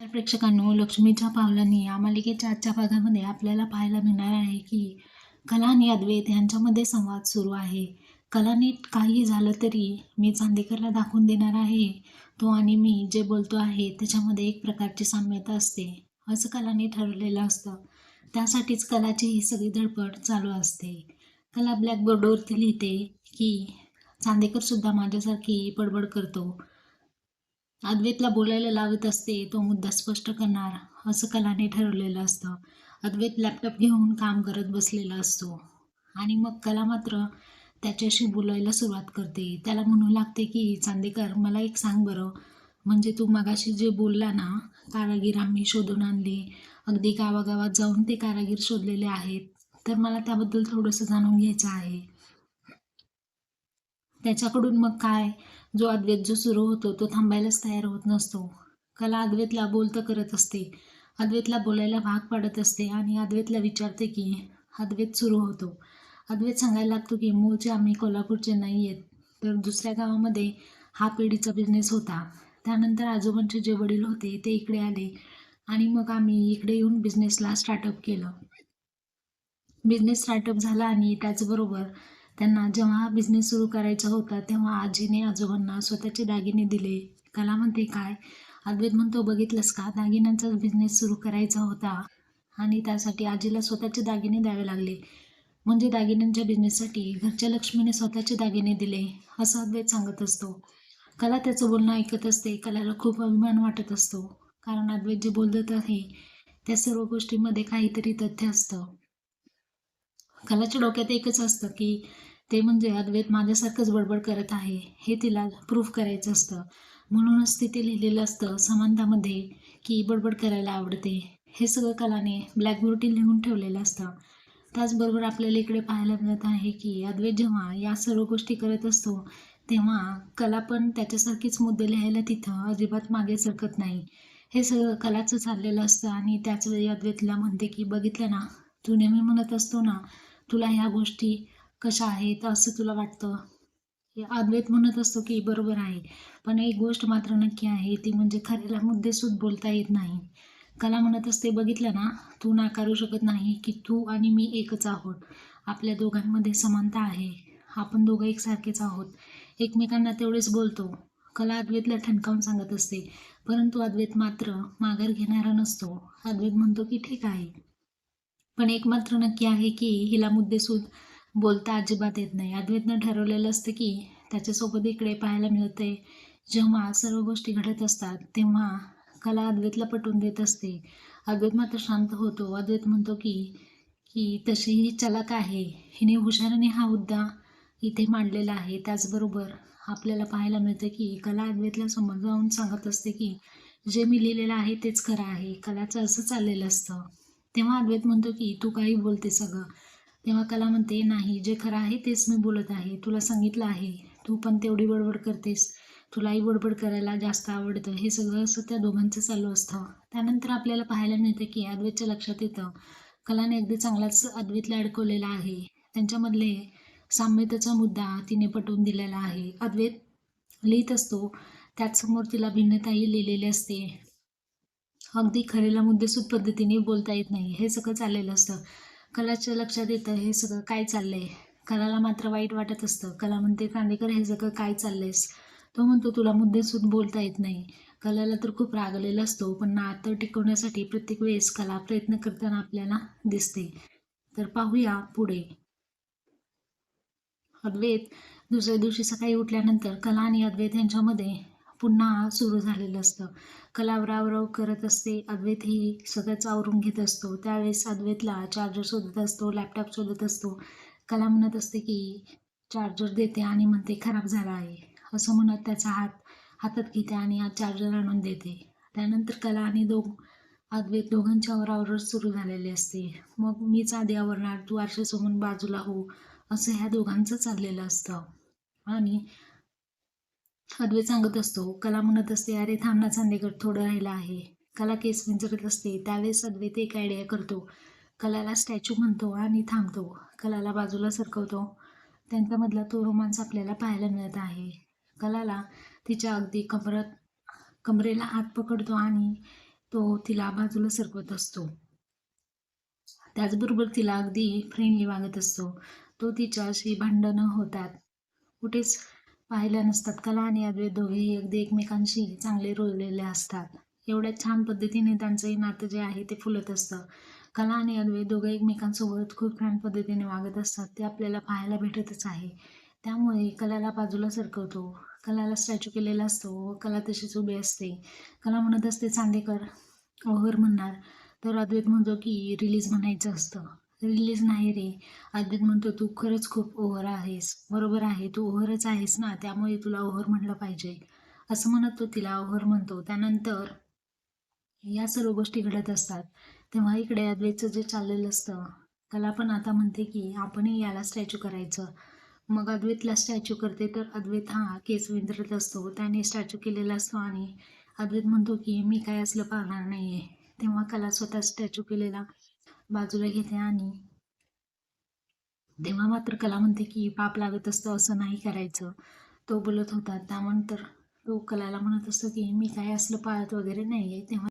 तर प्रेक्षकांनो लक्ष्मीच्या पावलांनी या मालिकेच्या आजच्या भागामध्ये आपल्याला पाहायला मिळणार आहे की कला आणि अद्वैत यांच्यामध्ये संवाद सुरू आहे. कलाने काही झालं तरी मी चांदेकरला दाखवून देणार आहे. तो आणि मी जे बोलतो आहे त्याच्यामध्ये एक प्रकारची साम्यता असते. असं कलाने ठरवलेलं असतं. त्यासाठीच कलाची ही सगळी धडपड चालू असते. कला ब्लॅकबोर्डवरती लिहिते की चांदेकरसुद्धा माझ्यासारखी बडबड करतो. अद्वैतला बोलायला लावत असते तो मुद्दा स्पष्ट करणार असं कलाने ठरवलेलं असतं. अद्वैत लॅपटॉप घेऊन काम करत बसलेला असतो. आणि मग कला मात्र त्याच्याशी बोलायला सुरुवात करते. त्याला म्हणू लागते की चांदेकर मला एक सांग बरं. म्हणजे तू मगाशी जे बोलला ना कारागीर आम्ही शोधून आणले. अगदी गावागावात जाऊन ते कारागीर शोधलेले आहेत. तर मला त्याबद्दल थोडंसं जाणून घ्यायचं आहे. त्याच्याकडून मग काय? जो अद्वैत जो सुरू होतो तो थांबायलाच तयार होत नसतो. कला अद्वैतला बोलतं करत असते. अद्वैतला बोलायला भाग पाडत असते आणि अद्वैतला विचारते की अद्वैत सुरू होतो. अद्वैत सांगायला लागतो की मूळचे आम्ही कोल्हापूरचे नाही आहेत तर दुसऱ्या गावामध्ये हा पेढीचा बिझनेस होता. त्यानंतर आजोबांचे जे वडील होते ते इकडे आले आणि मग आम्ही इकडे येऊन बिझनेसला स्टार्टअप केलं. बिझनेस स्टार्टअप झाला आणि त्याचबरोबर त्यांना जेव्हा हा बिझनेस सुरू करायचा होता तेव्हा आजीने आजोबांना स्वतःचे दागिने दिले. कला म्हणते काय? अद्वैत म्हणतो बघितलंस का? दागिन्यांचा बिझनेस सुरू करायचा होता. आणि त्यासाठी आजीला स्वतःचे दागिने द्यावे लागले. म्हणजे दागिन्यांच्या बिझनेससाठी घरच्या लक्ष्मीने स्वतःचे दागिने दिले असं अद्वैत सांगत असतो. कला त्याचं बोलणं ऐकत असते कलाला खूप अभिमान वाटत असतो. कारण अद्वैत जे बोलत आहे त्या सर्व गोष्टींमध्ये काहीतरी तथ्य असतं. कलाच्या डोक्यात एकच असतं की ते म्हणजे अद्वैत माझ्यासारखंच बडबड करत आहे हे तिला प्रूफ करायचं असतं. म्हणूनच तिथे लिहिलेलं असतं समानतामध्ये की बडबड करायला आवडते. हे सगळं कलाने ब्लॅकबोर्डवर लिहून ठेवलेलं असतं. त्याचबरोबर आपल्याला इकडे पाहायला मिळत आहे की अद्वैत जेव्हा या सर्व गोष्टी करत असतो तेव्हा कला पण त्याच्यासारखीच मुद्दे लिहायला तिथं अजिबात मागे सरकत नाही. हे सगळं कलाचं चाललेलं असतं आणि त्याच वेळी अद्वैतला म्हणते की बघितलं ना तू नेहमी म्हणत असतो ना तुला ह्या गोष्टी कशा आहेत असं तुला वाटतं? अद्वैत म्हणत असतो की बरोबर आहे. पण एक गोष्ट मात्र नक्की आहे ती म्हणजे खऱ्याला मुद्देसूद बोलता येत नाही. कला म्हणत असते बघितलं ना तू नाकारू शकत नाही की तू आणि मी एकच आहोत. आपल्या दोघांमध्ये समानता आहे. आपण दोघं एकसारखेच आहोत. एकमेकांना तेवढेच बोलतो. कला अद्वैतला ठणकावून सांगत असते. परंतु अद्वैत मात्र माघार घेणारा नसतो. अद्वैत म्हणतो की ठीक आहे. पण एक मात्र नक्की आहे की हिला मुद्देसूद बोलता अजिबात येत नाही. अद्वैतनं ठरवलेलं असतं की त्याच्यासोबत इकडे पाहायला मिळते जेव्हा सर्व गोष्टी घडत असतात तेव्हा कला अद्वैतला पटवून देत असते. अद्वैत मात्र शांत होतो. अद्वैत म्हणतो की की तशी ही चलाक आहे. हिने हुशारीने हा मुद्दा इथे मांडलेला आहे. त्याचबरोबर आपल्याला पाहायला मिळतं की कला अद्वैतला समजावून सांगत असते की जे मी लिहिलेलं आहे तेच खरं आहे. कलाचं असं चाललेलं असतं. तेव्हा अद्वैत म्हणतो की तू काही बोलते सगळं. तेव्हा कला म्हणते नाही जे खरं आहे तेच मी बोलत आहे. तुला सांगितलं आहे. तू पण तेवढी बडबड करतेस. तुलाही बडबड करायला जास्त आवडतं. हे सगळं असं त्या दोघांचं चालू असतं. त्यानंतर आपल्याला पाहायला मिळतं की अद्वैतच्या लक्षात येतं कलाने अगदी चांगलाच अद्वैतला अडकवलेला आहे. त्यांच्यामधले साम्यतेचा मुद्दा तिने पटवून दिलेला आहे. अद्वैत लिहित असतो त्याचसमोर तिला भिन्नताही लिहिलेली असते. अगदी खरेला मुद्देसूद पद्धतीने बोलता येत नाही. हे सगळं चाललेलं असतं. कलाच्या लक्षात येतं हे सगळं काय चाललंय. कलाला मात्र वाईट वाटत असतं. कला म्हणते कांदेकर हे सगळं काय चाललंयस? तो म्हणतो तुला मुद्देसूद बोलता येत नाही. कलाला तर खूप रागलेला असतो पण नातं टिकवण्यासाठी प्रत्येक वेळेस कला प्रयत्न करताना आपल्याला दिसते. तर पाहूया पुढे. अद्वैत दुसऱ्या दिवशी सकाळी उठल्यानंतर कला आणि अद्वैत यांच्यामध्ये पुन्हा सुरू झालेलं असतं. कलावरावरव करत असते. अद्वैत ही स्वतःच आवरून घेत असतो. त्यावेळेस अद्वैतला चार्जर शोधत असतो लॅपटॉप शोधत असतो. कला म्हणत असते की चार्जर देते आणि म्हणते खराब झाला आहे. असं म्हणत त्याचा हात हातात घेते आणि हा चार्जर आणून देते. त्यानंतर कला आणि दोघ अद्वैत दोघांच्या आवरावर सुरू झालेले असते. मग मीच आधी आवरणार तू आरशासमोर बाजूला हो असं ह्या दोघांचं चाललेलं असतं. आणि अद्वैत सांगत असतो कला म्हणत असते अरे थांब ना चांदेकर थोडं राहिलं आहे. कला केस विंचरत असते त्यावेळेस अद्वैत एक आयडिया करतो. कलाला स्टॅच्यू म्हणतो आणि थांबतो. कलाला बाजूला सरकवतो. त्यांच्यामधला तो रोमांस आपल्याला पाहायला मिळत आहे. कलाला तिच्या अगदी कमरत कमरेला हात पकडतो आणि तो तिला बाजूला सरकवत असतो. त्याचबरोबर तिला अगदी फ्रेंडली वागत असतो. तो तिच्याशी भांडणं होतात. कुठेच पाहिल्या नसतात. कला आणि अद्वैत दोघेही अगदी एकमेकांशी चांगले रुळलेले असतात. एवढ्या छान पद्धतीने त्यांचंही नातं जे आहे ते फुलत असतं. कला आणि अद्वैत दोघं एकमेकांसोबत खूप छान पद्धतीने वागत असतात. ते आपल्याला पाहायला भेटतच आहे. त्यामुळे कलाला बाजूला सरकवतो. कलाला स्टॅच्यू केलेला असतो व कला तशीच उभी असते. कला म्हणत असते चांदेकर ओहर म्हणणार. तर अद्वैत म्हणतो की रिलीज म्हणायचं असतं. रिलीज नाही रे. अद्वैत म्हणतो तू खरंच खूप ओव्हर आहेस. बरोबर आहे तू ओव्हरच आहेस ना त्यामुळे तुला ओव्हर म्हटलं पाहिजे. असं म्हणत तो तिला ओव्हर म्हणतो. त्यानंतर या सर्व गोष्टी घडत असतात. तेव्हा इकडे अद्वैतचं जे चाललेलं असतं कला पण आता म्हणते की आपणही याला स्टॅच्यू करायचं. मग अद्वैतला स्टॅच्यू करते तर अद्वैत हा केस विंचरत असतो. त्याने स्टॅच्यू केलेला असतो आणि अद्वैत म्हणतो की मी काय असलं पाहणार नाही आहे तेव्हा कला स्वतः स्टॅच्यू केलेला बाजूला घेते आणि तेव्हा मात्र कला म्हणते की पाप लागत असतं असं नाही करायचं. तो बोलत होता त्यानंतर तो कलाला म्हणत असतो की मी काय असलं पाळत वगैरे नाही आहे तेव्हा